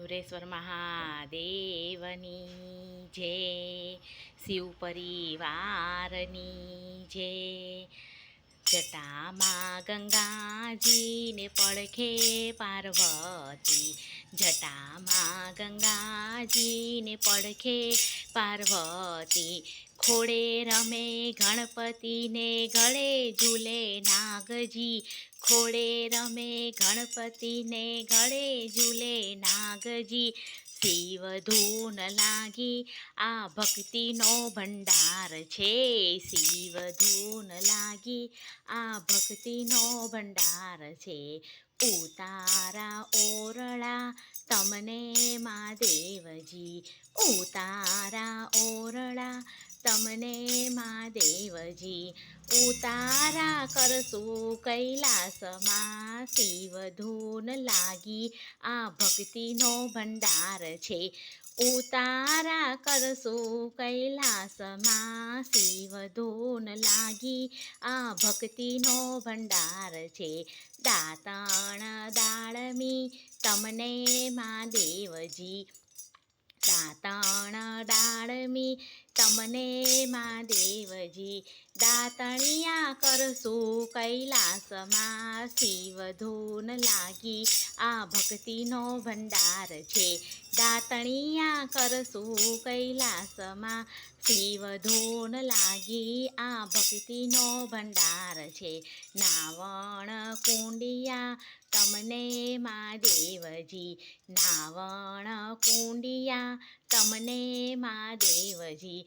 મધુરેશ્વર મહાદેવની જય શિવ પરિવારની જય જટામાં ગંગાજીને પડખે પાર્વતી. જટામાં ગંગાજીને પડખે પાર્વતી. ખોડે રમે ગણપતિને, ગળે ઝૂલે નાગજી. ખોડે રમે ગણપતિને, ગળે ઝૂલે નાગજી. શિવ ધૂન લાગી આ ભક્તિનો ભંડાર છે. શિવ ધૂન લાગી આ ભક્તિનો ભંડાર છે. ઉતારા ઓરળા તમને મહાદેવજી ઉતારા ઓરળા તમને મહાદેવજી, ઉતારા કરશું કૈલાસમાં. શિવ ધૂન લાગી આ ભક્તિનો ભંડાર છે. ઉતારા કરશું કૈલાસમાં. શિવ ધૂન લાગી આ ભક્તિનો ભંડાર છે. દાતણ દાળમી તમને મહાદેવજી, દાતાણ દાળમી તમને મહાદેવજી દાતણિયા કરશું, કૈલાસમાં શિવ ધૂન લાગી. આ ભક્તિનો ભંડાર છે. દાતણિયા કરશું, કૈલાસમાં શિવ ધૂન લાગી. આ ભક્તિનો ભંડાર છે. નાવણ કુંડિયા તમને મહાદેવજી નાવણ કુંડિયા તમને મહાદેવજી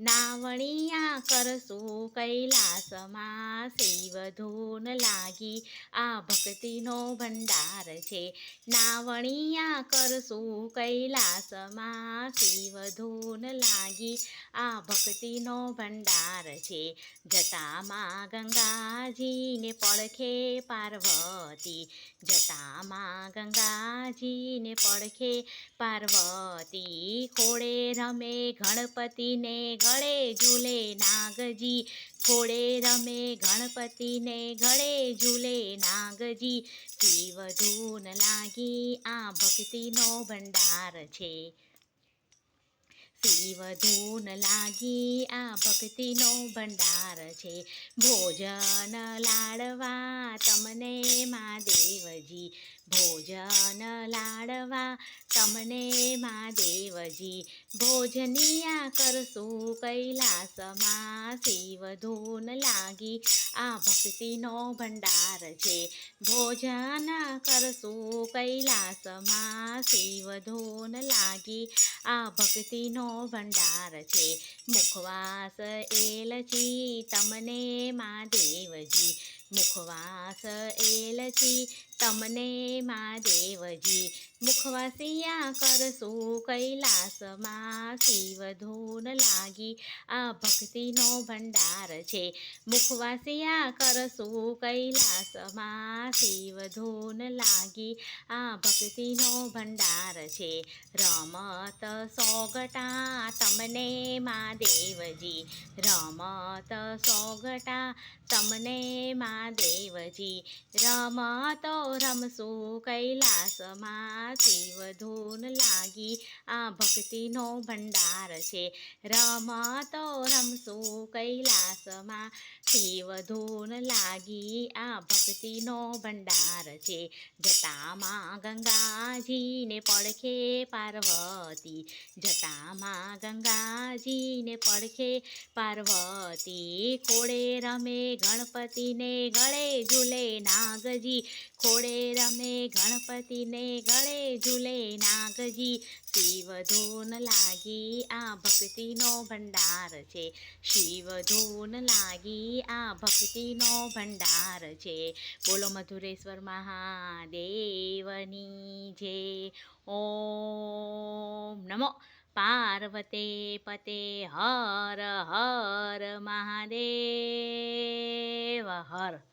નાવણિયા કરશું કૈલાસમાં શિવ ધૂન લાગી આ ભક્તિનો ભંડાર છે. નાવણિયા કરશું કૈલાસમાં શિવ ધૂન લાગી આ ભક્તિનો ભંડાર છે. જતામાં ગંગાજીને પડખે પાર્વતી જતામાં ગંગાજીને પડખે પાર્વતી, ખોડે રમે ગણપતિને ગળે ઝૂલે નાગજી ખોડે રમે ગણપતિને ગળે ઝૂલે નાગજી. શિવ ધૂન લાગી આ ભક્તિનો ભંડાર છે. શિવ ધૂન લાગી આ ભક્તિનો ભંડાર છે. ભોજન લાડવા તમને મહાદેવજી ભોજન લાડવા તમને મહાદેવજી ભોજનિયા કરશું કૈલાસમાં શિવ ધૂન લાગી આ ભક્તિનો ભંડાર છે. ભોજન કરશું કૈલાસમાં શિવ ધૂન લાગી આ ભક્તિનો ભંડાર છે. મુખવાસ એલચી તમને મહાદેવજી મુખવાસ એલચી, તમને મહાદેવજી મુખવાસિયા કરશું કૈલાસમાં શિવ ધૂન લાગી, આ ભક્તિનો ભંડાર છે. મુખવાસિયા કરશું કૈલાસમાં શિવ ધૂન લાગી, આ ભક્તિનો ભંડાર છે. રમત સોગટા, તમને મહાદેવજી રમત સોગટા, તમને મહાદેવજી રમતો રમશું કૈલાસમાં શિવ ધૂન લાગી આ ભક્તિનો ભંડાર છે રમતો રમશું કૈલાસમાં શિવ ધૂન લાગી આ ભક્તિનો ભંડાર છે જટામાં ગંગાજીને પડખે પાર્વતી જટામાં ગંગાજીને પડખે પાર્વતી ખોડે રમે ગણપતિને ગળે ઝૂલે નાગજી, ખોડે રમે ગણપતિને ગળે ઝૂલે નાગજી. શિવ ધૂન લાગી આ ભક્તિનો ભંડાર છે. શિવ ધૂન લાગી આ ભક્તિનો ભંડાર છે. બોલો મધુરેશ્વર મહાદેવની જે. ઓમ નમો પાર્વતે પતે હર હર મહાદેવ હર.